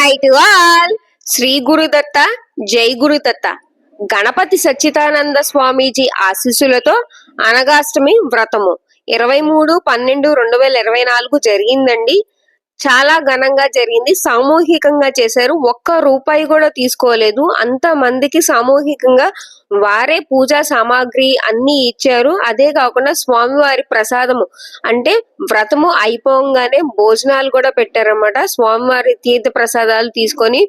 Hi to all. Shri Gurudatta జై గురుదత్త గణపతి సచ్చిదానంద స్వామీజీ ఆశీస్సులతో అనగాష్టమి వ్రతము. ఇరవై మూడు పన్నెండు రెండు వేల ఇరవై నాలుగు జరిగిందండి. చాలా ఘనంగా జరిగింది. సామూహికంగా చేశారు. ఒక్క రూపాయి కూడా తీసుకోలేదు. అంత మందికి సామూహికంగా వారే పూజా సామాగ్రి అన్ని ఇచ్చారు. అదే కాకుండా స్వామివారి ప్రసాదము. అంటే వ్రతము అయిపోగానే భోజనాలు కూడా పెట్టారన్నమాట. స్వామివారి తీర్థ ప్రసాదాలు తీసుకొని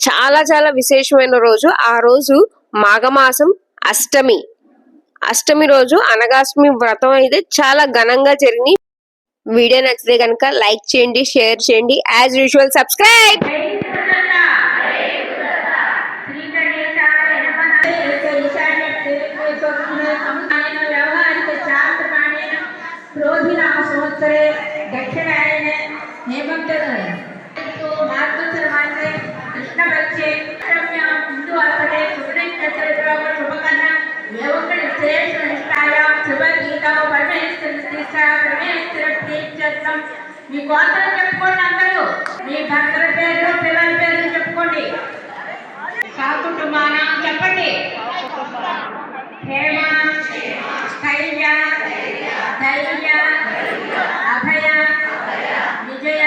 చాలా చాలా విశేషమైన రోజు. ఆ రోజు మాఘమాసం అష్టమి. అష్టమి రోజు అనగాష్టమి వ్రతం అయితే చాలా ఘనంగా జరిగింది. వీడియో నచ్చితే కనుక లైక్ చేయండి షేర్ చేయండి యాజ్ యూజువల్ సబ్స్క్రైబ్ దక్షిణ మీ కోతలు చెప్పుకోండి అందరూ. మీ భర్తల పేర్లు పిల్లల పేర్లు చెప్పుకోండి. సాకుటుంబాన? చెప్పండి. హేమ స్థైర్య ధైర్య అభయ విజయ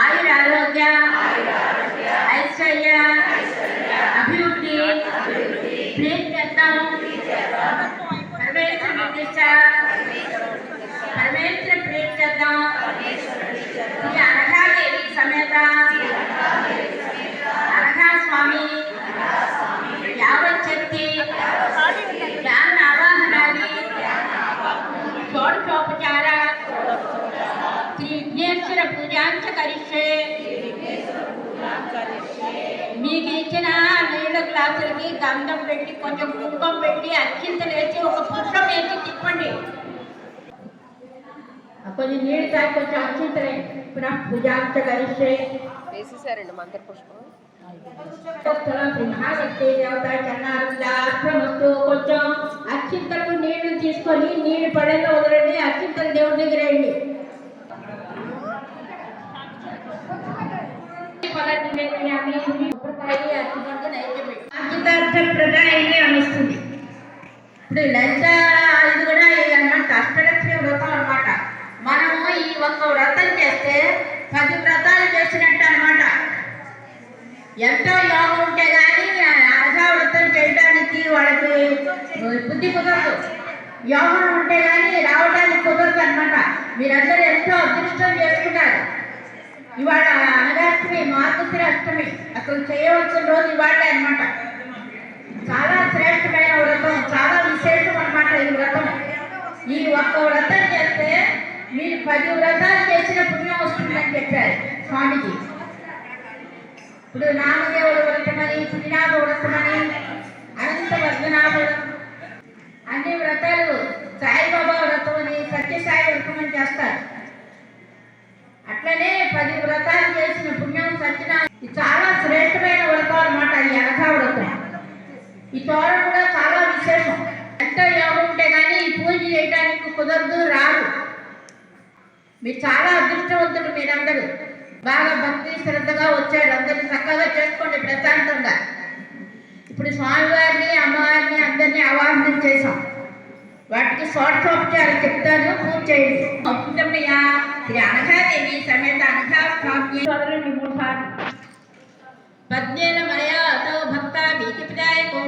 ఆయురారోగ్య ఐశ్వర్య అభివృద్ధి ప్రీత్యర్థం పరమేశ్వర ప్రతిష్ట పరమేశ్వర ప్రీత్యర్థం చేద్దాం అనఘాదేవి సమేత అనఘా స్వామి యావత్ శక్తి జ్ఞాన ఆవాహనాది షోడశోపచార శ్రీ విఘ్నేశ్వర పూజాంచ కరిష్యే మీకు ఇచ్చిన నీళ్ళ గ్లాసులకి గంధం పెట్టి కొంచెం కుంకుమ పెట్టి అత్యంతలు వేసి ఒక పుష్పం వేసి తిప్పండి. కొంచెం నీళ్ళు తాగి కొంచెం అత్యంతలే పూజాంచ కరిష్యే వేసేసారండి మంత్ర పుష్పం. కొంచెం అక్షింతలకు నీళ్ళు తీసుకొని నీళ్ళు పడేలా వదలండి అక్షింతలు దేవుడి దగ్గర అక్షితార్థ ప్రదాయని ఇప్పుడు లంచ ఇది కూడా అన్నమాట అష్టలక్ష్మి వ్రతం అనమాట మనము ఈ ఒక్క వ్రతం చేస్తే పది వ్రతాలు చేసినట్టు అనమాట ఎంతో యోగం ఉంటే కానీ అర్ధా వ్రతం చేయడానికి వాళ్ళకి బుద్ధి కుదరదు. యోగం ఉంటే కానీ రావడానికి కుదరదు అనమాట మీరందరూ ఎంతో అదృష్టం చేసుకున్నారు. ఇవాళ అనగాష్టమి మార్గశిర అష్టమి అసలు చేయవలసిన రోజు ఇవాళ అన్నమాట. చాలా శ్రేష్టమైన వ్రతం చాలా విశేషం అనమాట ఈ వ్రతం. ఈ ఒక్క వ్రతం చేస్తే మీరు పది వ్రతాలు చేసిన పుణ్యం వస్తుందని చెప్పారు స్వామిజీ. ఇప్పుడు నామదేవుడు వ్రతమని పుణ్యనాథ వ్రతమని అనంత వర్ధనాభుడు అన్ని వ్రతాలు సాయిబాబా వ్రతం అని సత్యసాయి వ్రతం అని చేస్తారు. అట్లనే పది వ్రతాలు చేసిన పుణ్యం సత్యనారాయణ చాలా శ్రేష్టమైన వ్రతం అన్నమాట ఈ అనఘా వ్రతం. ఈ తోరణ కూడా చాలా విశేషం. ఎంత యోగం ఉంటే కానీ ఈ పూజ చేయడానికి కుదరదు రాదు. మీరు చాలా అదృష్టవంతులు మీరందరూ. బాగా భక్తి శ్రద్ధగా వచ్చారు. అందరూ చక్కగా చేసుకోండి ప్రశాంతంగా. ఇప్పుడు స్వామివారిని అమ్మవారిని అందరినీ అవాహనం చేశాం. వాటికి షోడశోపచారం చెప్తాను. పూజ చేయండి. అద్భుతమయ్య శ్రీ అనఘాదేవి సమేత అనఘా స్వామి చదవండి మూడు సార్లు పద్యేన మలయాతో భక్త భీతిపిదాయకో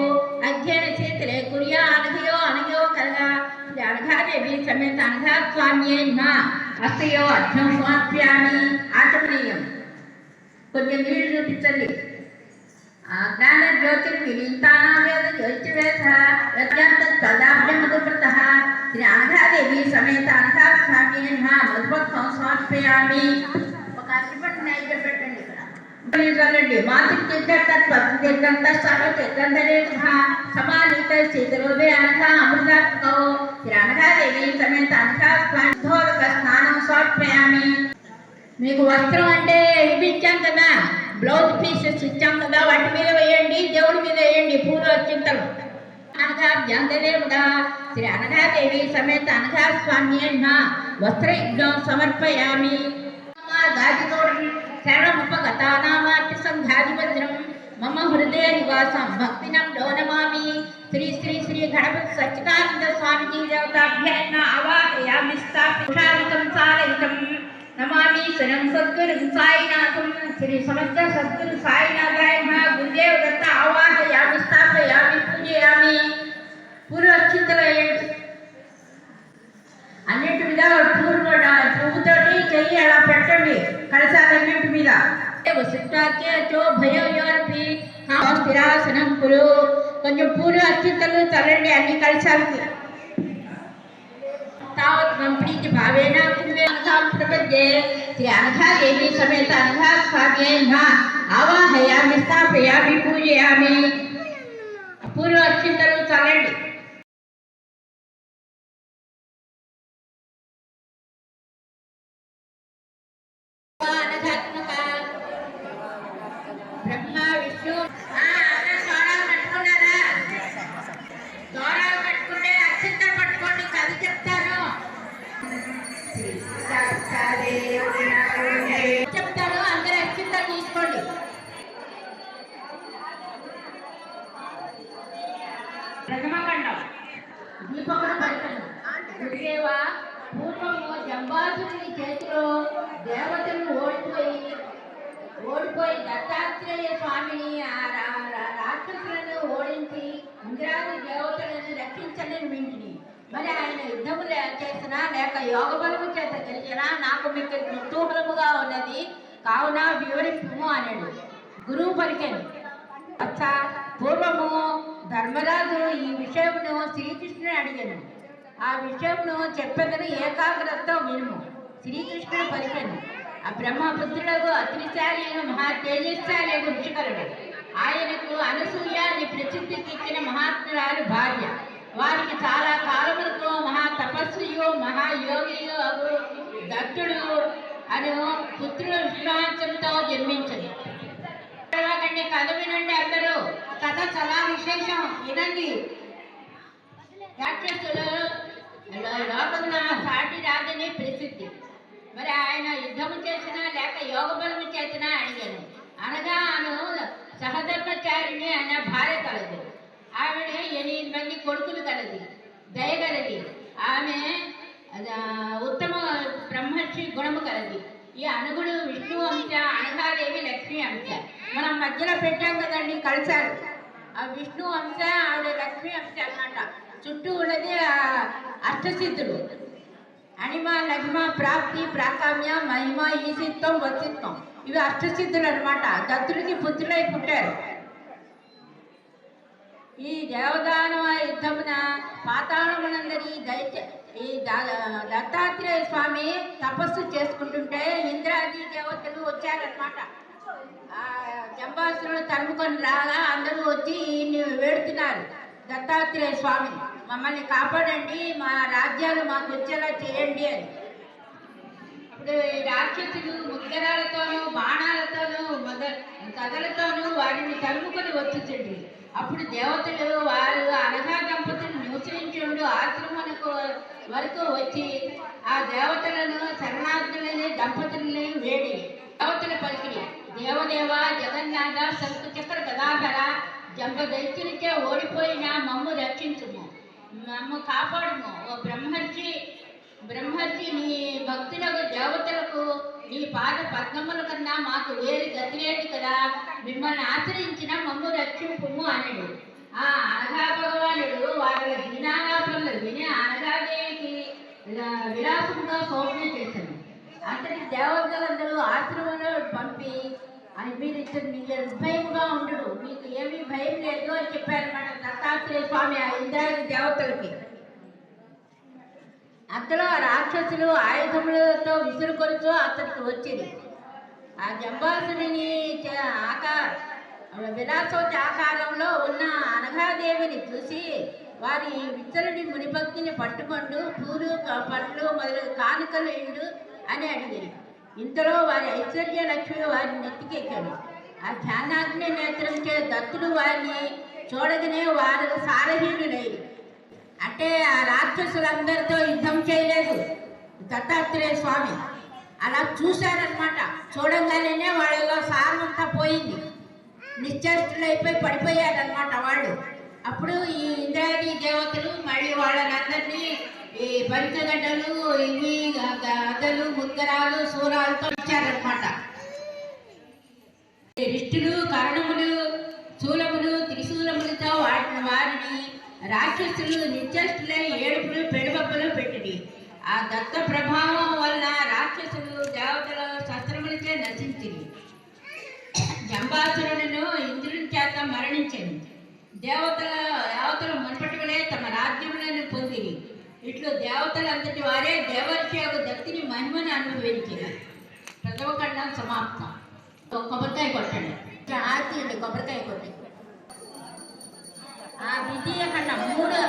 అధ్యయన చేతులే కుర్యా అనఘయో అనఘయో కలగా శ్రీ అనఘాదేవి సమేత అనఘా స్వామి మా అస్తయో అర్థం స్వాప్యామి ఆచమనీయం కొంచెం నీళ్ళు చూపించండి ఆ జ్ఞాన శ్రీ అనఘాదేవి సమేత అనఘా స్వామి మా మధుపత్వం సమర్పయామి ఒక అరటిపండు నైవేద్యం పెట్టండి అనఘ అమృతాత్మకో శ్రీ అనఘాదేవి సమేత స్నానం సమర్పయామి మీకు వస్త్రం అంటే ఇప్పించాం కదా బ్లౌజ్ పీసెస్ ఇచ్చాం కదా వాటి మీద వేయండి దేవుడి మీద వేయండి పూల చింతలు అనఘాభ్యంతరేముగా శ్రీ అనఘాదేవి సమేత అనఘా స్వామి అన్న వస్త్రయుగ్నం సమర్పయామి. గాజుతోటి శరణముపగతానామాత్య సంధ్యాధిపత్రం మమ హృదయ నివాసం భక్తినం డోనమామి శ్రీ శ్రీ శ్రీ గణపతి సచ్చిదానంద స్వామిజీ దేవతాభ్యర్ణ అవాహయామి స్థాపితం సారయితం నమామి శరం సద్గురు సాయినాథం. శ్రీ సమస్త సద్గురు సాయినాథాయ పూర్వక్షితలయ్యండి అన్నింటి మీద పూర్వ పువ్వుతోటి చెయ్యి అలా పెట్టండి కలసాలన్నింటి మీద వసుష్టాచో భయోర్పి స్థిరాసనం కురు కొంచెం పూలు అత్యుత్తలు చల్లండి అన్ని కలశాలకి తావత్ కంప్లీట్ భావేన కుంభేంఘాం ప్రపద్యే శ్రీ అనఘాదేవి సమేత అనఘా స్వామి ఆవాహయామి స్థాపయామి పూజయామి ว่านะคะกรรมการ పలికండి. ఆ బ్రహ్మపుత్రులకు అతిశాలి మహా తేజస్శాలి ఋషికరుడు ఆయనకు అనసూయ అని ప్రసిద్ధికెక్కిన మహాత్మురాలు భార్య. వారికి చాలా కాలములకు మహా తపస్వియు మహాయోగియు దత్తుడు అను పుత్రుడు విశ్వాసంతో జన్మించదు కథ వినండి అందరూ కథ చాలా విశేషం. వినండి రాక్షసులు లోకంలో సాటి రాదని ప్రసిద్ధి. మరి ఆయన యుద్ధము చేసినా లేక యోగ బలము చేసినా అడిగాను. అనగా ఆమె సహధర్మచారిణి అన్న భార్య కలదు. ఆవిడ ఎనిమిది మంది కొడుకులు కలది. దయగలది. ఆమె ఉత్తమ బ్రహ్మర్షి గుణము కలది. ఈ అనుగుడు విష్ణు అంశ అనగాదేవి లక్ష్మీ అంశ. మనం మధ్యలో పెట్టాం కదండి కలిశారు. ఆ విష్ణు అంశ ఆవిడ లక్ష్మీ అంశ అన్నమాట. చుట్టూ ఉన్నది ఆ అష్టసిద్ధులు. అణిమ లఘిమ ప్రాప్తి ప్రాకామ్య మహిమ ఈసిత్వం వసిత్వం ఇవి అష్టసిద్ధులు అనమాట దత్తుడికి పుత్రులై పుట్టారు. ఈ దేవదానవ యుద్ధమున పాతాళమునందరి దైత్య ఈ దత్తాత్రేయ స్వామి తపస్సు చేసుకుంటుంటే ఇంద్రాది దేవతలు వచ్చారనమాట ఆ జంబాసురుడు తరుముకొని రాగా అందరూ వచ్చి ఈయన్ని వేడుతున్నారు. దత్తాత్రేయ స్వామి మమ్మల్ని కాపాడండి మా రాజ్యాలు మాకు వచ్చేలా చేయండి అని. అప్పుడు ఈ రాక్షసులు ముద్గరాలతోనూ బాణాలతోనూ మొద కథలతోనూ వారిని తరుముకొని వచ్చుచుండ్రి. అప్పుడు దేవతలు వారు అనగా దంపతులు నివసించుండు ఆశ్రమకు వరకు వచ్చి ఆ దేవతలను శరణార్థులని దంపతులు జంబ దైత్యునికే ఓడిపోయిన మమ్ము రక్షించుము. మమ్ము కాపాడుము. ఓ బ్రహ్మర్షి బ్రహ్మర్షి నీ భక్తులకు దేవతలకు నీ పాద పద్మముల కన్నా మాకు వేరు గతిలేదు కదా. మిమ్మల్ని ఆశ్రయించిన మమ్ము రక్షింపుము అనడు. ఆ అనగా భగవానుడు వాళ్ళ దినాలాపనలు విని అనగాదేవికి విలాసంగా శోభన చేశాను అతని దేవతలందరూ ఆశ్రమంలో పంపి అని మీరు ఇచ్చారు మీరు నిర్భయంగా ఉండడు మీకు ఏమీ భయం లేదు అని చెప్పారన్నమాట దత్తాత్రేయ స్వామి ఆ ఇంద్రాది దేవతలకి. అంతలో రాక్షసులు ఆయుధములతో విసురుకొలుతూ అతనికి వచ్చింది. ఆ జంబాసుని ఆకార విలాసోతి ఆకారంలో ఉన్న అనఘాదేవిని చూసి వారి విత్తరుడి మునిభక్తిని పట్టుకొండు పూలు పళ్ళు పండ్లు మొదలగు కానుకలు ఇండు అని అడిగింది. ఇంతలో వారి ఐశ్వర్య లక్ష్మి వారిని నెత్తికెక్కాడు. ఆ ధ్యానాగ్ని నేత్రంచే దత్తుడు వారిని చూడగానే వారు సారహీనులే అంటే ఆ రాక్షసులందరితో యుద్ధం చేయలేదు దత్తాత్రేయ స్వామి. అలా చూశారనమాట చూడంగానే పోయింది. నిశ్చేష్టులైపోయి పడిపోయారనమాట వాళ్ళు. అప్పుడు ఈ ఇంద్రాది దేవతలు మళ్ళీ వాళ్ళనందరినీ ఈ పంచగడ్డలు ఇవి అదలు గదలు ముద్దరాలు సూరాలతో ఇచ్చారనమాట రిష్టులు కరణములు శూలములు త్రిశూలములతో వాటిని వారిని రాక్షసులు నిశ్చేష్టులై ఏడుపులు పెడుబబ్బలు పెట్టింది ఆ దత్త ప్రభావం వలన రాక్షసులు దేవతల శస్త్రములచే నశించింది జంబాసురుడును ఇంద్రుని చేత మరణించింది దేవతల ఇట్లు దేవతలంతటి వారే దేవర్షియకు దత్తిని మహిమను అనుభవించారు. ప్రథమ ఖండం సమాప్తం. కొబ్బరికాయ కొట్టండి. ఆర్తీయండి కొబ్బరికాయ కొట్టి. ఆ ద్వితీయ ఖండం మూడు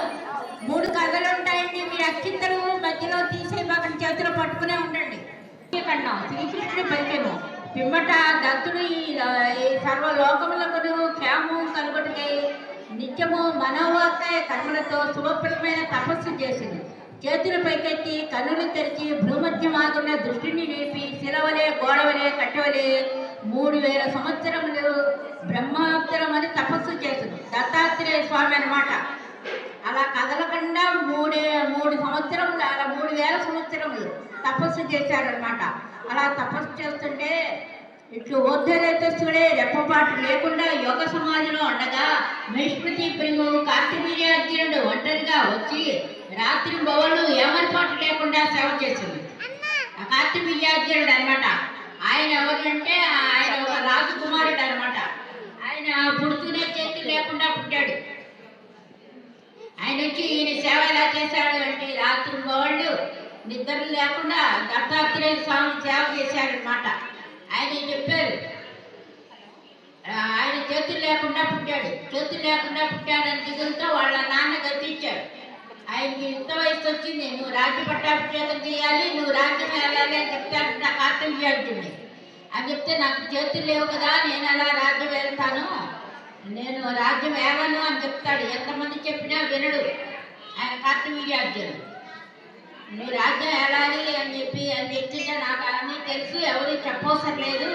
మూడు కథలు ఉంటాయండి. మీరు అక్షింతలు మధ్యలో తీసే పక్కన చేతిలో పట్టుకునే ఉండండి. విజయ ఖండం శ్రీకృష్ణుడి పరిచయము. పిమ్మట దత్తుడు ఈ ఈ సర్వలోకములకు క్షేమం కలుగుటకై నిత్యము మనోవాకాయ కర్మలతో శుభప్రదమైన తపస్సు చేసింది చేతులు పైకెత్తి కన్నులు తెరిచి భూమధ్యమాగున్న దృష్టిని నిలిపి శిలవలే గోడవలే కట్టవలే మూడు వేల సంవత్సరములు బ్రహ్మోత్తరమని తపస్సు చేసింది. దత్తాత్రేయ స్వామి అన్నమాట. అలా కదలకుండా మూడే మూడు సంవత్సరములు అలా మూడు వేల సంవత్సరములు తపస్సు చేశారనమాట అలా తపస్సు చేస్తుంటే ఇట్లు ఓర్ధరేతస్సుడే రెప్పపాటు లేకుండా యోగ సమాజంలో ఉండగా మహిష్మతి ప్రియు కార్తవీర్యార్జునుడు ఒంటరిగా వచ్చి రాత్రి బొవలు ఏమర్పాటు లేకుండా సేవ చేసింది. ఆ కార్తవీర్యార్జునుడు అనమాట ఆయన ఎవరంటే ఆయన ఒక రాజకుమారుడు అనమాట ఆయన పుడుతూనే చేతి లేకుండా పుట్టాడు. ఆయన వచ్చి ఈయన సేవ ఎలా చేశాడు అంటే రాత్రి వాళ్ళు నిద్ర లేకుండా దత్తాత్రేయ స్వామి సేవ చేశాడనమాట ఆయన చెప్పారు ఆయన చేతులు లేకుండా పుట్టాడు. చేతులు లేకుండా పుట్టాడని దిగులతో వాళ్ళ నాన్న గతించాడు ఆయనకి ఇంత వయసు వచ్చింది నువ్వు రాజ్య పట్టాభిషేకం చేయాలి నువ్వు రాజ్యం వెళ్ళాలి అని చెప్తాడు. నా అంటుంది. అని చెప్తే నాకు చేతులు లేవు కదా నేను ఎలా రాజ్యం వెళ్తాను. నేను రాజ్యం ఏలను అని చెప్తాడు. ఎంతమంది చెప్పినా వినడు. ఆయన కార్తవీర్యార్జునుడు నువ్వు రాజ్యం ఏలాలి అని చెప్పి అని చెప్తుంటే నాకు అన్నీ తెలిసి ఎవరు చెప్పవసరం లేదు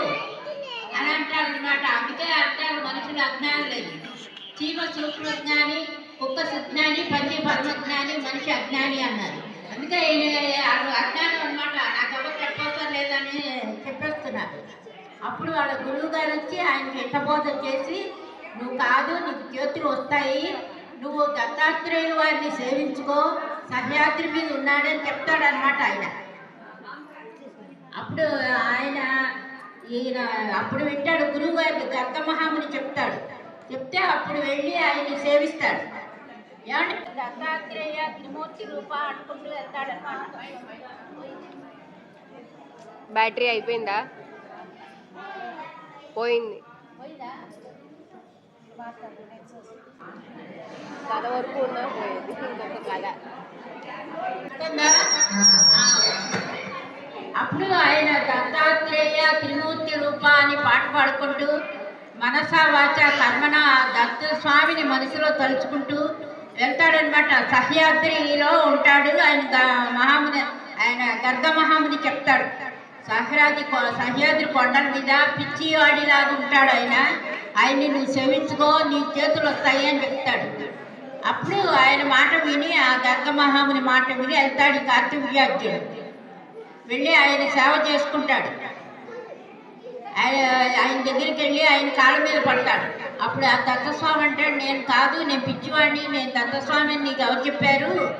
అని అంటాడు అనమాట అందుకే అంటారు మనుషులు అజ్ఞానం లేదు. చీమ సూక్ష్మజ్ఞాని కుక్క సుజ్ఞాని పంచి పరమజ్ఞాని మనిషి అజ్ఞాని అన్నారు. అందుకే అజ్ఞానం అనమాట నాకు ఎవరు చెప్పవసరం లేదని చెప్పేస్తున్నారు. అప్పుడు వాళ్ళ గురువు గారు వచ్చి ఆయన హితబోధ చేసి నువ్వు కాదు నీకు జ్యోతులు వస్తాయి నువ్వు దత్తాత్రేయులు వారిని సేవించుకో సహ్యాద్రి మీద ఉన్నాడని చెప్తాడనమాట ఆయన. అప్పుడు ఆయన ఈయన అప్పుడు వింటాడు గురువు గారికి దత్త మహాముని చెప్తాడు. చెప్తే అప్పుడు వెళ్ళి ఆయన్ని సేవిస్తాడు. ఏమంటే దత్తాత్రేయ త్రిమూర్తి రూప అనుకుంటూ వెళ్తాడనమాట బ్యాటరీ అయిపోయిందా? పోయింది. కథ వరకు ఉన్నా పోయేది ఇంకొక కథ అప్పుడు ఆయన దత్తాత్రేయ త్రిమూర్తి రూప అని పాట పాడుకుంటూ మనసా వాచ కర్మన దత్త స్వామిని మనసులో తలుచుకుంటూ వెళ్తాడనమాట సహ్యాద్రిలో ఉంటాడు ఆయన మహాముని ఆయన గర్గ మహాముని చెప్తాడు. సహ్యాద్రి సహ్యాద్రి కొండల మీద పిచ్చివాడిలాగా ఉంటాడు ఆయన. ఆయన్ని నువ్వు సేవించుకో నీ చేతులు వస్తాయి అని చెప్తాడు. అప్పుడు ఆయన మాట విని ఆ గంగ మహాముని మాట విని వెళ్తాడు ఈ కార్తవీర్యార్జునుడు వెళ్ళి ఆయన సేవ చేసుకుంటాడు. ఆయన ఆయన దగ్గరికి వెళ్ళి ఆయన కాళ్ళ మీద పడతాడు. అప్పుడు ఆ దత్తస్వామి అంటాడు నేను కాదు నేను పిచ్చివాడిని నేను దత్తస్వామిని నీకు ఎవరు చెప్పారు?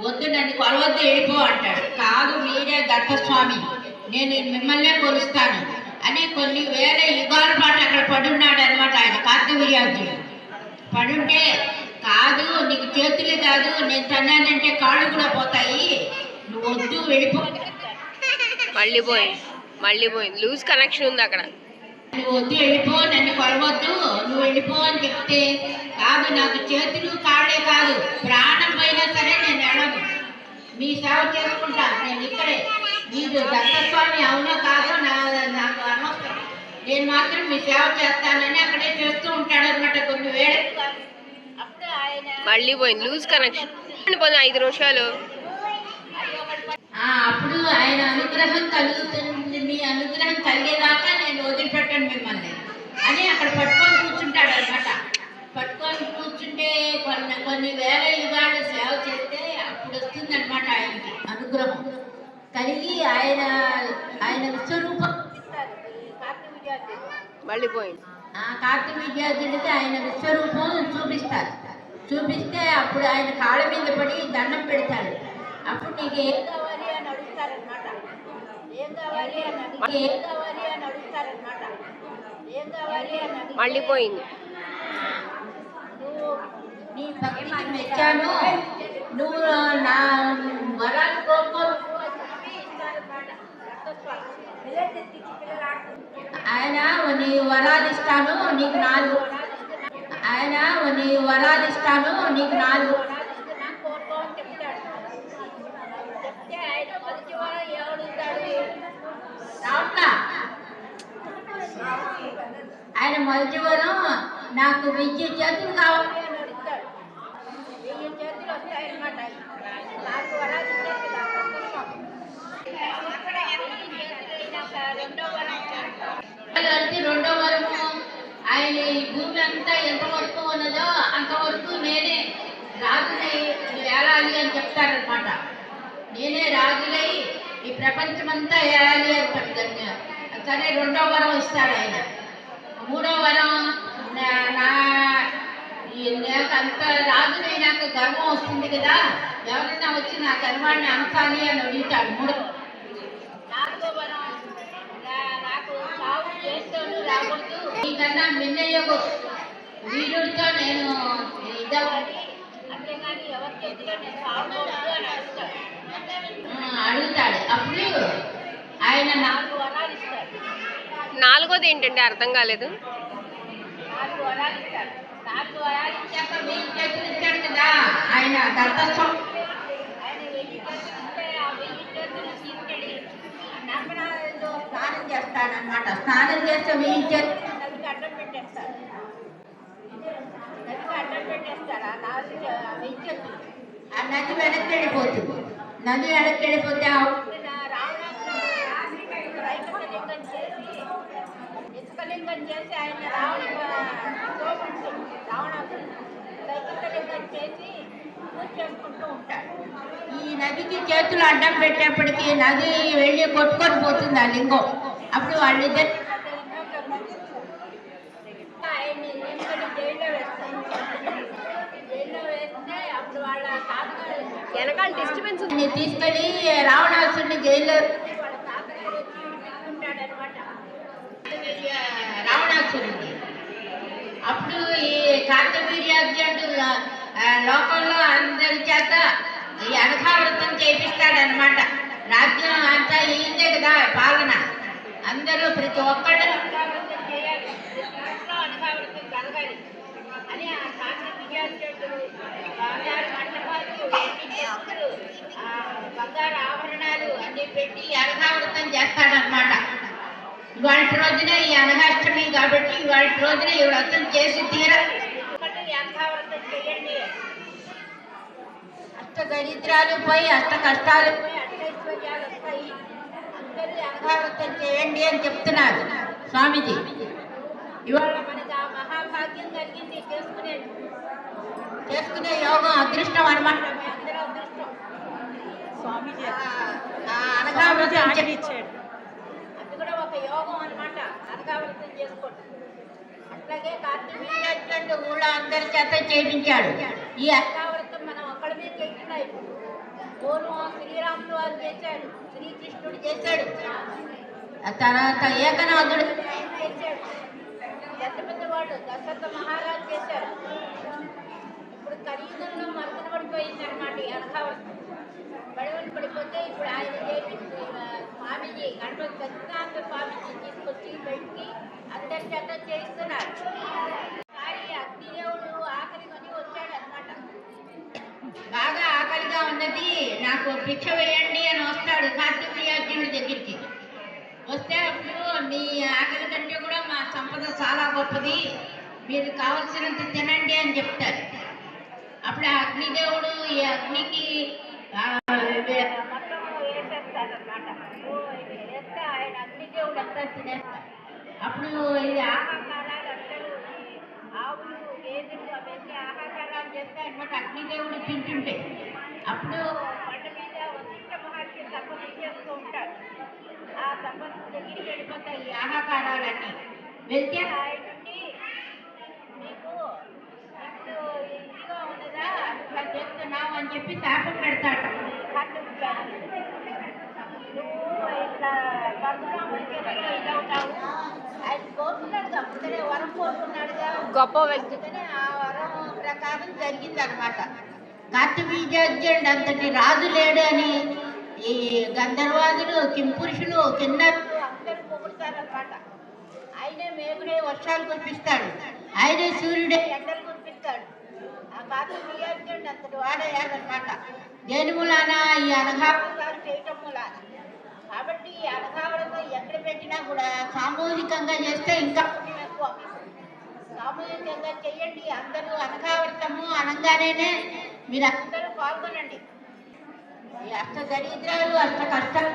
వద్దు నన్ను కొలవద్దు వెళ్ళిపో అంటాడు. కాదు మీరే దత్తస్వామి. నేను మిమ్మల్నే కొలుస్తాను. అని కొన్ని వేల యుగాల పాటు అక్కడ పడున్నాడు అనమాట ఆయన కార్తవీర్యార్జునుడు పడుంటే కాదు నీకు చేతులే కాదు నేను తన్నానంటే కాళ్ళు కూడా పోతాయి. నువ్వు వద్దు వెళ్ళిపో. మళ్ళీ పోయింది మళ్ళీ పోయింది లూజ్ కనెక్షన్ ఉంది అక్కడ. నువ్వు వద్దు వెళ్ళిపో నన్ను కొలవద్దు నువ్వు వెళ్ళిపో అని చెప్తే కాదు నాకు చేతులు కాళ్ళే కాదు ప్రాణం పోయినా సరే నేను వెళ్ళను మీ సేవ చేసుకుంటాను. నేను ఇక్కడే. మీరు దత్తస్వామి అవునో కాదో నా నాకు అనవసరం. నేను మాత్రం మీ సేవ చేస్తానని అక్కడే చేస్తూ ఉంటాడు అనమాట కొన్ని వేళ. మళ్ళీ పోయింది. Loose connection. పోయింది ఐదు నిమిషాలు. అప్పుడు ఆయన అనుగ్రహం కలుగుతుంది. మీ అనుగ్రహం కలిగేదాకా నేను వదిలిపెట్టండి మిమ్మల్ని. అని అక్కడ పట్టుకొని కూర్చుంటాడు అనమాట పట్టుకొని కూర్చుంటే కొన్ని కొన్ని వేల చూపిస్తారు ఈ కార్తీక విద్యార్థులు మళ్ళీ పోయింది కార్తీక విద్యార్థులకి ఆయన విశ్వరూపం చూపిస్తారు. చూపిస్తే అప్పుడు ఆయన కాళ్ళ మీద పడి దండం పెడతాడు. అప్పుడు నీకు ఏం కావాలి అని అడుగుతారనమాట ఏం కావాలి అని ఏం కావాలి అని అడుగుతారనమాట ఏం కావాలి అని మళ్ళీ పోయింది నీ భక్తికి మెచ్చాను. నువ్వు నా వరాలు కోరుకోరు ఆయన నీ వరాలు ఇస్తాను నీకు నాలుగు ఆయన నీ వరాలు ఇస్తాను నీకు నాలుగు ఆయన మొదటి వరం నాకు వెయ్యి చేతులు కావాలి అని అడుగుతాడు వెయ్యి చేతులు వస్తాయన్నమాట నాకు వరాలు ఇచ్చారు కదా రెండో వరం అంటే రెండో వరము ఆయన ఈ భూమి అంతా ఎంతవరకు ఉన్నదో అంతవరకు నేనే రాజులై ఏలాలి అని చెప్తారనమాట నేనే రాజులై ఈ ప్రపంచమంతా ఏలాలి అని చెప్తాను సరే రెండో వరం ఇస్తాడు ఆయన. మూడో వరం నా- నా ఈ నాకు అంత రాజునై నాకు గర్వం వస్తుంది కదా. ఎవరైనా వచ్చి నా గర్వాన్ని అంచాలి అని అడుగుతాడు. మూడో నాలుగో వరం నా- నాకు సాగు చేస్తూనే రాకూడదు నీకన్నా మిన్నయ్యకు వీరుడితో నేను అడుగుతాడు. అప్పుడు ఆయన నాలుగు వరాలు ఇస్తాడు నాలుగోది ఏంటండి? అర్థం కాలేదు. నాలుగు వరాలు ఇస్తాడు నాలుగు వరాలు ఇచ్చాక వెయ్యి చేతులు ఇచ్చాడు కదా ఆయన నమ్మనాలతో స్నానం చేస్తాడనమాట స్నానం చేస్తే వెయ్యి చేతులు అడ్డం పెట్టేస్తాడు నదికి అడ్డం ఆ నది వెనక్కి వెళ్ళిపోతుంది. నది వెనక్కి వెళ్ళిపోతే చేసి ఇసుకలింగం చేసి ఆయన రావణ చేసి పూజ చేసుకుంటూ ఉంటాడు. ఈ నదికి చేతులు అడ్డం పెట్టేప్పటికి నది వెళ్ళి కొట్టుకొని పోతుంది ఆ లింగం. అప్పుడు వాళ్ళిద్దరు ఆయన్ని తీసుకొని జైల్లో వేస్తారు జైల్లో వేస్తే అప్పుడు వాళ్ళ తాతగారు వెనకాల డిస్టర్బెన్స్ తీసుకెళ్ళి రావణాసుని జైల్లో రావణాసురుడిని అప్పుడు ఈ కార్తవీర్యార్జునుడు అంటూ లోకంలో అందరి చేత ఈ అనఘావృతం చేపిస్తాడనమాట రాజ్యం అంతా ఈయనదే కదా పాలన. అందరూ ప్రతి ఒక్కళ్ళు అనఘావృతం చేయాలి ప్రతి ఇంట్లో అనఘావృతం జరగాలి అని ఆ కార్తవీర్యార్జునుడు బంగారు మంటపాలు వెండి చెప్పులు, ఆ, బంగారు ఆభరణాలు అన్ని పెట్టి అనఘావృతం చేస్తాడనమాట ఇవాళ రోజున ఈ అనగాష్టమి కాబట్టి ఇవాళ రోజున ఈ వ్రతం చేసి తీరాలి ఈ అనగావ్రతం చేయండి. అష్ట దరిద్రాలు పోయి అష్ట కష్టాలు పోయి అష్టైశ్వర్యాలు వస్తాయి. అందరూ అనగావ్రతం చేయండి అని చెప్తున్నారు. స్వామీజీ ఇవాళ మనకి ఆ మహాభాగ్యం కలిగింది చేసుకునే చేసుకునే యోగం అదృష్టం అనమాట అందరూ అదృష్టం. స్వామీజీ అది కూడా ఒక యోగం అన్నమాట. అనగావ్రతం చేసుకోండి. అట్లాగే కార్తీక ఊళ్ళో అందరి చేత చేయించాడు ఈ అనగావ్రతం మనం ఒక్కడమే చేయకుండా ఇప్పుడు. పూర్వం శ్రీరాములు వారు చేశాడు శ్రీకృష్ణుడు చేశాడు. తర్వాత ఏకనాథుడు. చేశాడు. దశరథ మహారాజు చేశారు. ఇప్పుడు మరుగున పడిపోయింది అనమాట ఈ బడవలు పడిపోతే ఇప్పుడు ఆయన చేపించి ఆ, స్వామీజీ గణపతి సత్యనారాయణ స్వామీజీ తీసుకొచ్చి పెట్టి అందరి చేత చేయిస్తున్నారు. కానీ అగ్నిదేవుడు ఆఖరి కొని వచ్చాడు అనమాట బాగా ఆకలిగా ఉన్నది. నాకు భిక్ష వేయండి అని వస్తాడు కార్తీకయార్జునుడి దగ్గరికి. వస్తే అప్పుడు మీ ఆకలి కంటే కూడా మా సంపద చాలా గొప్పది. మీరు కావలసినంత తినండి అని చెప్తారు. అప్పుడు ఆ అగ్నిదేవుడు ఈ అగ్నికి ఆ, వే- మొత్తం ఓ, ఇది వేస్తే ఆయన అగ్నిదేవుడు అంతా తినేస్తాడు అప్పుడు ఇది ఆహాకారాలు అందరూ ఆవులు గేదెలు అవన్నీ ఆహాకారాలు చేస్తే అనమాట అగ్నిదేవుడు తింటుంటే. అప్పుడు పంట మీద వశిష్ఠ మహర్షి తప్ప చేస్తూ ఉంటాడు. దంపతుల దగ్గరికి వెళ్ళిపోతాయి ఈ ఆహాకారాలన్నీ. వెళ్తే ఆయన నుండి నీకు ఇప్పుడు ఇదిగా ఉన్నదా? ఇట్లా చేస్తున్నావు అని చెప్పి శాపం పెడతాడు. గొప్ప వ్యక్తి అందుకని ఆ వరం ప్రకారం జరిగిందనమాట కార్తవీర్యార్జునుడు అంతటి రాజు లేడు అని ఈ గంధర్వాదులు కింపురుషులు కిన్నరులు అందరూ పొగుడుతారనమాట ఆయనే మేఘుడే వర్షాలు కురిపిస్తాడు. ఆయనే సూర్యుడే. ఎండలు కురిపిస్తాడు. ఆ కార్తవీర్యార్జునుడు అంతటి వాడయ్యాడనమాట దేని మూలాన ఈ అనఘావతారం చేయటం మూలాన. కాబట్టి ఈ అనఘావరతం ఎక్కడ పెట్టినా కూడా సామూహికంగా చేస్తే ఇంకా. ఎక్కువ సామూహికంగా చెయ్యండి అందరూ అనగావర్తము అనగానే మీరు? అందరూ పాల్గొనండి. ఈ అష్ట దరిద్రాలు అష్ట కష్టాలు.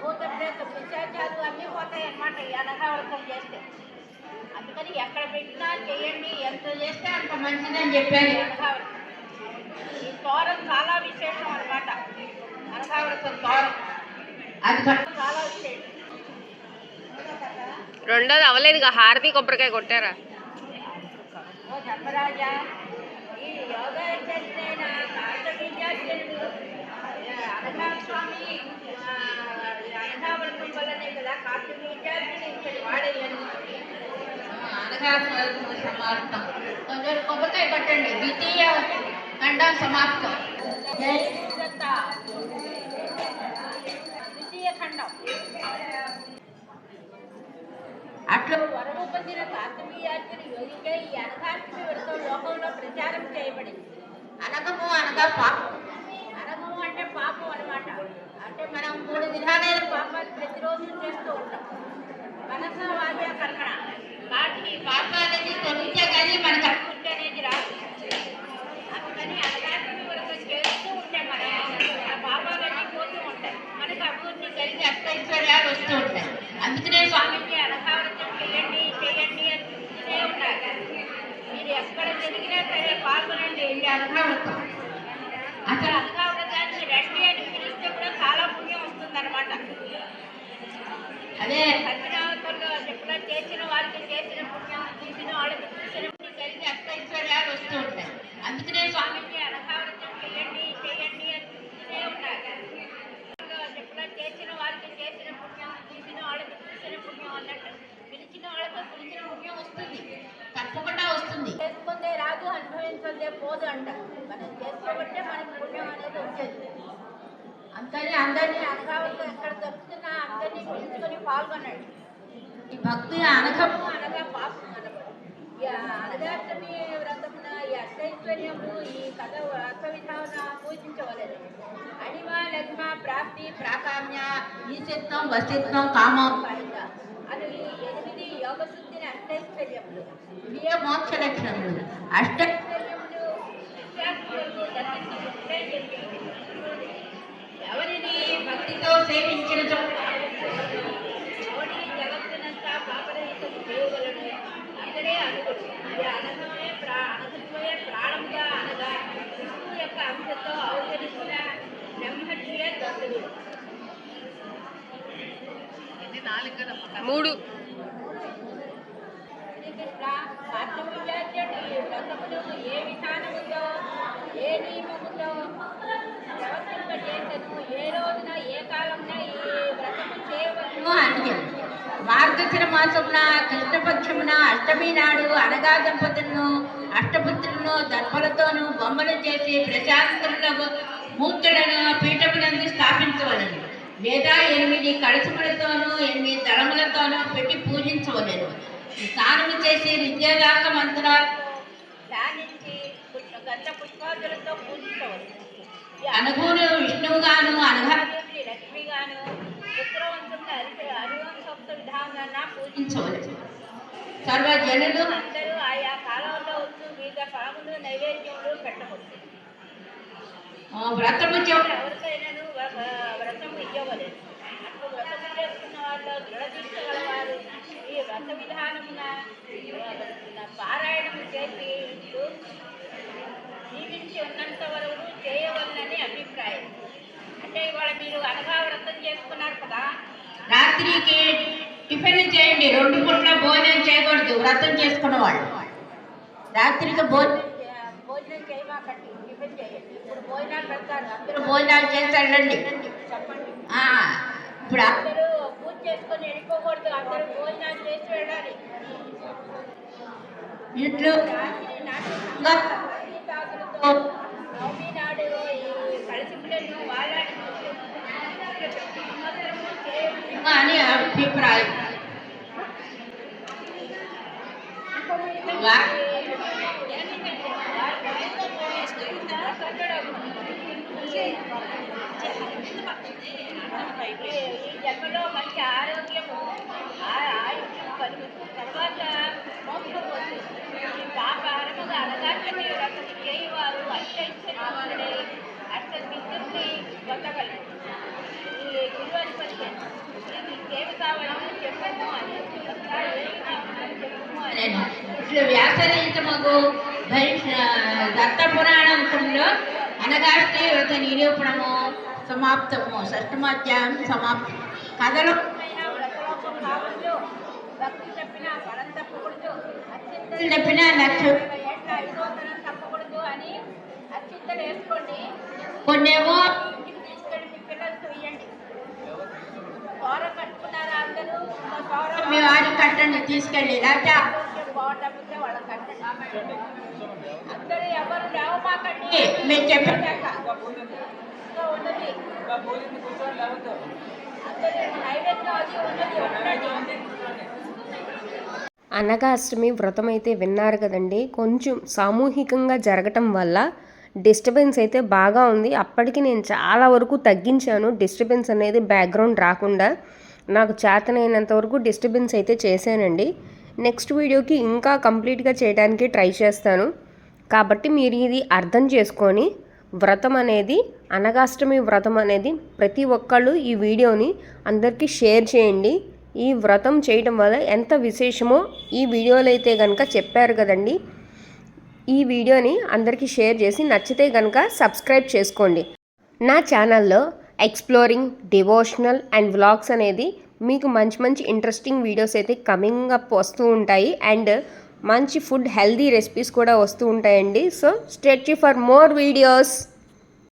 భూత ప్రేత పిశాచాలు అన్నీ పోతాయి అన్నమాట ఈ అనగావర్తం చేస్తే. అందుకని ఎక్కడ పెట్టినా చేయండి. ఎంత చేస్తే అంత మంచిదని చెప్పారు ఈ అనగావర్తం ఈ తోరం చాలా విశేషం అన్నమాట. అనగావర్తం తోరం అది చాలా విశేషం. రెండోది అవలేదుగా హారతి కొబ్బరికాయ కొట్టారా? ఓ ధర్మరాజా ఈ యోగా చేసిన కార్తవీర్యార్జునుడు అనగా స్వామి అనగావ్రతం వల్లనే కదా కార్తవీర్యార్జునుడు ఇక్కడి వాడయ్యాను అనగా సమాప్తం. కొంచెం కొబ్బరికాయ కట్టండి ద్వితీయ జై దత్త. ద్వితీయ ఖండం అట్లు వరము పొందిన ఈ లోకంలో ప్రచారం చేయబడింది అనగము అనగా పాపం. అనగము అంటే పాపం అన్నమాట అంటే మనం మూడు విధాలైన పాపాలు ప్రతిరోజు చేస్తూ ఉంటాం. మనస వాద్య కర్మణ. వాటిని పాపాలని తొలగితే కానీ మనకు అభివృద్ధి అనేది రాదు. అందుకని అనగాష్టమి వ్రతం చేస్తూ మన మన పాపాలన్నీ పోతూ ఉంటాయి. మనకు అభివృద్ధి కలిగి అష్టైశ్వర్యాలు వస్తూ ఉంటాయి. అందుకనే స్వామికి అనకావృతం చేయండి చేయండి అని చెప్తూనే ఉన్నారు మీరు ఎక్కడ జరిగినా సరే పాల్గొనండి. ఇది అనకావృతం అసలు రండి అని పిలిస్తే కూడా చాలా పుణ్యం వస్తుందన్నమాట అదే సత్యనామతుల్లో చెప్పిన చేసిన వారికి చేసిన పుణ్యం తీసిన వాళ్ళకి తీసిన పుణ్యం కలిగి అష్టైశ్వర్యాలు వస్తూ ఉంటాయి అందుకనే స్వామికి అనకావృతం చేయండి చేయండి అని చెప్తూనే ఉన్నారు చెప్పిన చేసిన వారికి చేసిన పుణ్యం తీసిన వాళ్ళకి తీసిన పుణ్యం అన్నట్టు పిలిచిన వాళ్ళతో పిలిచిన పుణ్యం వస్తుంది తప్పకుండా వస్తుంది చేసుకుందే రాదు అనుభవించదే పోదు అంట మనం చేసుకోబట్టే మనకి పుణ్యం అనేది వచ్చేది అందుకని అందరినీ అనగావలతో ఎక్కడ దొరుకుతున్నా అందరినీ పిలుచుకొని పాల్గొనండి ఈ భక్తి అనగము అనగా పాపం అనబడు ఈ అనగాష్టమి వ్రతమున ఈ అష్టైశ్వర్యము ఈ కథ అర్థ విధాన పూజించవలేదు అణిమ లగ్మ ప్రాప్తి ప్రాకామ్య ఈశత్వం వసిత్వం కామం ఫలిత అను ఈ ఎనిమిది యోగశుద్ధిని అష్టైశ్వర్యములు ఇవే మోక్ష లక్షణములు అష్టైశ్వర్యములు విద్యార్థులకు దర్శించుకుంటే చెప్పి ఎవరిని భక్తితో సేవించినచో ఎవడి జగత్తునంతా పాపరహితం చేయగలడు అందరే అనుగుడు ఈ అనగమే ప్రా అనగత్వే ప్రాణముగా అనగా విష్ణువు యొక్క అంశతో అవతరించిన బ్రహ్మర్షియే దత్తుడు మూడు. ఏ విధానముతో ఏ ఏ రోజున ఏ కాలంలో ఈ వ్రతము చేయవలను అని మార్గశిర మాసమున కృష్ణపక్షమున అష్టమి నాడు అనగా దంపతులను అష్టపుత్రులను దర్భలతోనూ బొమ్మలు చేసి ప్రశాంతములకు మూర్తులను పీఠమునందు స్థాపించవలను లేదా ఎనిమిది కలశములతోనూ ఎనిమిది తరములతోనూ పెట్టి పూజించవలను స్నానము చేసి విద్యాదాక ధ్యానించి గంధ పుష్పాదులతో ఈ అనుభూలు విష్ణువుగాను లక్ష్మిగాను సర్వజనులు అందరూ ఆయా కాలంలో వచ్చి వివిధ ఫలములు నైవేద్యములు పెట్టవచ్చు. వ్రతము వ- చేసుకున్న వాళ్ళు దృఢదీర్చగలవారు ఈ వ్రత విధానమున ఆ, పారాయణము చేసి జీవించి ఉన్నంత వరకు చేయవలనని అభిప్రాయం అంటే ఇవాళ మీరు అనగా వ్రతం చేసుకున్నారు కదా రాత్రికి టిఫిన్ చేయండి. రెండు పూట్ల భోజనం చేయకూడదు. వ్రతం చేసుకున్న వాళ్ళు. రాత్రికి భోజనం భోజనం చేయమాకండి టిఫిన్ చేయండి. ఇప్పుడు భోజనాలు పెడతారు. అందరూ భోజనాలు చేసి వెళ్ళండి చెప్పండి ఇప్పుడు అందరూ పూజ చేసుకొని వెళ్ళిపోకూడదు అందరూ భోజనాలు చేసి వెళ్ళాలి. ఇంట్లో నాడు ఈ వాళ్ళని అని అభిప్రాయం. ఈ జన్మలో మంచి ఆరోగ్యము ఆ- ఆయుష్యం తర్వాత మోసుకోవచ్చు వస్తుంది ఈ పాపారముగా అనగానే వ్రతం చేయవారు అష్టైశ్వర్యములై అష్ట విద్యుత్ని పొందగలరు ఈ గురువధిపతి నీకేమి కావాలని చెప్పము అని ఏమి కావాలని చెప్పము అని ఇట్లా వ్యాసరహితమగు దత్త పురాణంలో అనగాష్టి వ్రత నిరూపణము సమాప్తము. షష్టమాధ్యాయం సమాప్తం. కథలు. భక్తి చెప్పిన ఫలం తప్పకూడదు అత్యంత చెప్పిన లక్ష్యం ఏట్ల ఐదో తరం తప్పకూడదు అని అత్యంతలు వేసుకోండి కొన్నేమో ఇంటికి తీసుకెళ్ళి మీ పిల్లలతో ఇవ్వండి గౌరవం కట్టుకున్నారా అందరూ గౌరవం మీ వారికి కట్టండి తీసుకెళ్ళి లేకపోతే ఆరోగ్యం బాగుండకపోతే వాళ్ళకి కట్టండి అందరూ ఎవరు లేవమాకండి మేము చెప్పాక అనగాష్టమి వ్రతం అయితే విన్నారు కదండి. కొంచెం సామూహికంగా జరగటం వల్ల డిస్టర్బెన్స్ అయితే బాగా ఉంది. అప్పటికి నేను చాలా వరకు తగ్గించాను. డిస్టర్బెన్స్ అనేది బ్యాక్గ్రౌండ్ రాకుండా నాకు చేతనైనంత వరకు డిస్టర్బెన్స్ అయితే చేశానండి. నెక్స్ట్ వీడియోకి ఇంకా కంప్లీట్గా చేయడానికి ట్రై చేస్తాను. కాబట్టి మీరు ఇది అర్థం చేసుకొని వ్రతం అనేది అనగాష్టమి వ్రతం అనేది ప్రతి ఒక్కళ్ళు ఈ వీడియోని అందరికీ షేర్ చేయండి. ఈ వ్రతం చేయడం వల్ల ఎంత విశేషమో ఈ వీడియోలో అయితే కనుక చెప్పారు కదండి. ఈ వీడియోని అందరికీ షేర్ చేసి నచ్చితే కనుక సబ్స్క్రైబ్ చేసుకోండి. నా ఛానల్లో ఎక్స్ప్లోరింగ్ డివోషనల్ అండ్ వ్లాగ్స్ అనేది మీకు మంచి మంచి ఇంట్రెస్టింగ్ వీడియోస్ అయితే కమింగ్ అప్ వస్తూ ఉంటాయి. అండ్ మంచి ఫుడ్ హెల్దీ రెసిపీస్ కూడా వస్తూ ఉంటాయండి. So stretch for more videos.